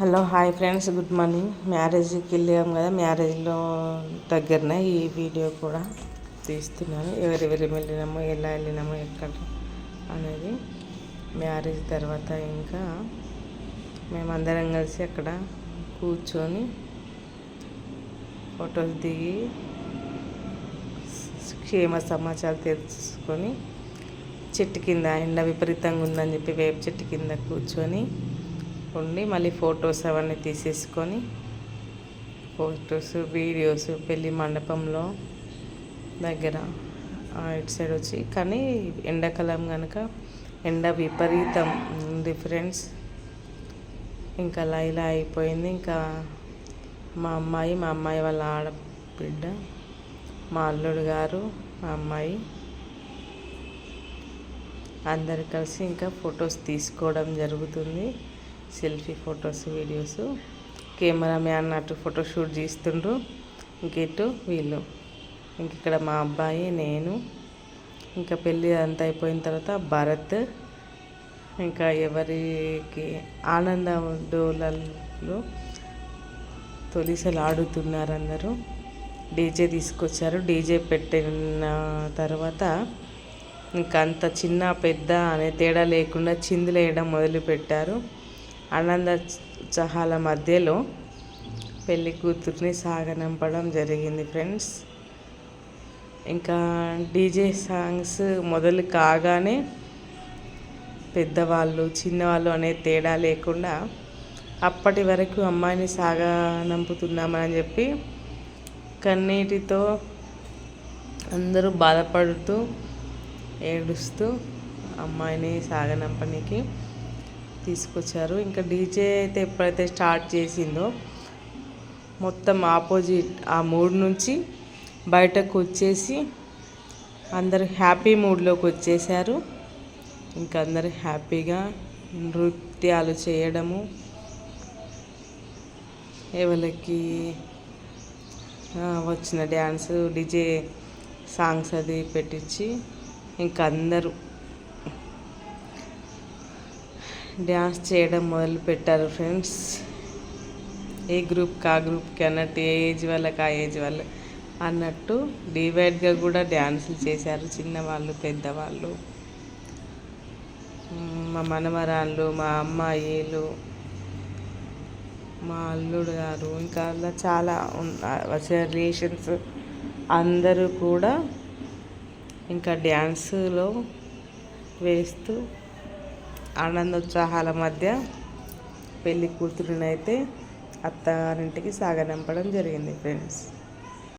Hello hi friends good morning. మ్యారేజ్కి వెళ్ళాం కదా మ్యారేజ్లో దగ్గరనే ఈ వీడియో కూడా తీస్తున్నాను. ఎవరెవరి వెళ్ళినామో ఎలా వెళ్ళినామో ఎక్కడ అనేది. మ్యారేజ్ తర్వాత ఇంకా మేమందరం కలిసి అక్కడ కూర్చొని ఫొటోస్ దిగి క్షేమ సమాచారం తెలుసుకొని చెట్టు కింద ఎండ విపరీతంగా ఉందని చెప్పి వేప చెట్టు కింద కూర్చొని ఉండి మళ్ళీ ఫొటోస్ అవన్నీ తీసేసుకొని ఫొటోస్ వీడియోస్ పెళ్ళి మండపంలో దగ్గర ఇటు సైడ్ వచ్చి. కానీ ఎండాకాలం కనుక ఎండ విపరీతం ఉంది ఫ్రెండ్స్. ఇంకా అలా ఇలా అయిపోయింది. ఇంకా మా అమ్మాయి మా అమ్మాయి వాళ్ళ ఆడబిడ్డ మా అల్లుడు గారు మా అమ్మాయి. అందరు కలిసి ఇంకా ఫొటోస్ తీసుకోవడం జరుగుతుంది. Selfie photos videos. కెమెరామ్యాన్ అటు ఫోటో షూట్ చేస్తుండ్రు. ఇంకెటు వీళ్ళు. ఇంక ఇక్కడ మా అబ్బాయి నేను. ఇంకా పెళ్ళి అంతా అయిపోయిన తర్వాత భరత్. ఇంకా ఎవరికి ఆనంద డోలలో తొలిసలు ఆడుతున్నారు అందరూ. డీజే తీసుకొచ్చారు. డీజే పెట్టిన తర్వాత ఇంకా అంత చిన్న పెద్ద అనే తేడా లేకుండా చిందులేయడం మొదలుపెట్టారు. ఆనందోత్సాహాల మధ్యలో పెళ్ళి కూతుర్ని సాగనంపడం జరిగింది ఫ్రెండ్స్. ఇంకా డీజే సాంగ్స్ మొదలు కాగానే పెద్దవాళ్ళు చిన్నవాళ్ళు అనే తేడా లేకుండా అప్పటి వరకు అమ్మాయిని సాగనంపుతున్నామని చెప్పి కన్నీటితో అందరూ బాధపడుతూ ఏడుస్తూ అమ్మాయిని సాగనంపనికి తీసుకొచ్చారు. ఇంకా డీజే అయితే ఎప్పుడైతే స్టార్ట్ చేసిందో మొత్తం ఆపోజిట్ ఆ మూడ్ నుంచి బయటకు వచ్చేసి అందరు హ్యాపీ మూడ్లోకి వచ్చేసారు. ఇంకా అందరు హ్యాపీగా నృత్యాలు చేయడము ఎవరికి వచ్చిన డ్యాన్స్ డిజే సాంగ్స్ అది పెట్టించి ఇంకా అందరూ డ్యాన్స్ చేయడం మొదలు పెట్టారు ఫ్రెండ్స్. ఏ గ్రూప్కి ఆ గ్రూప్కి అన్నట్టు ఏ ఏజ్ వాళ్ళకి ఆ ఏజ్ వాళ్ళు అన్నట్టు డివైడ్గా కూడా డ్యాన్సులు చేశారు చిన్నవాళ్ళు పెద్దవాళ్ళు మా మనమరాళ్ళు మా అమ్మాయిలు మా అల్లుడు గారు ఇంకా అలా చాలా వచ్చే రిలేషన్స్ అందరూ కూడా ఇంకా డ్యాన్సులో వేస్తూ ఆనందోత్సాహాల మధ్య పెళ్ళి కూతురునైతే అత్తగారింటికి సాగనంపడం జరిగింది ఫ్రెండ్స్.